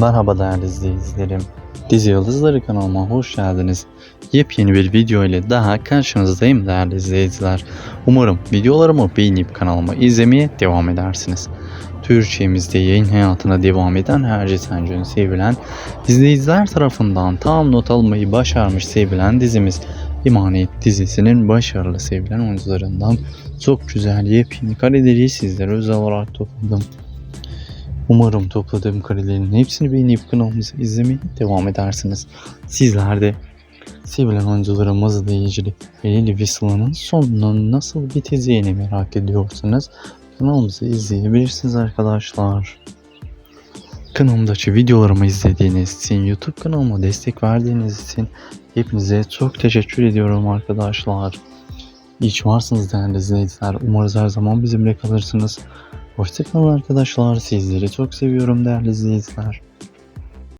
Merhaba değerli izleyicilerim. Dizi Yıldızları kanalıma hoş geldiniz. Yepyeni bir video ile daha karşınızdayım değerli izleyiciler. Umarım videolarımı beğenip kanalıma izlemeye devam edersiniz. Türkçemizde yayın hayatına devam eden Herci Sencun sevilen izleyiciler tarafından tam not almayı başarmış sevilen dizimiz İmanet dizisinin başarılı sevilen oyuncularından çok güzel yepyeni kareleri sizlere özel olarak topladım. Umarım topladığım karelerin hepsini beğenip kanalımızı izlemeye devam edersiniz. Sizler de sevilen oyuncularımızla ilgili Elili ve Sıla'nın sonunun nasıl biteceğini merak ediyorsanız kanalımızı izleyebilirsiniz arkadaşlar. Kanalımdaki videolarımı izlediğiniz için, YouTube kanalıma destek verdiğiniz için hepinize çok teşekkür ediyorum arkadaşlar. İyi ki varsınız değerli izleyiciler. Umarız her zaman bizimle kalırsınız. Hoşçakalın arkadaşlar. Sizleri çok seviyorum değerli izleyiciler.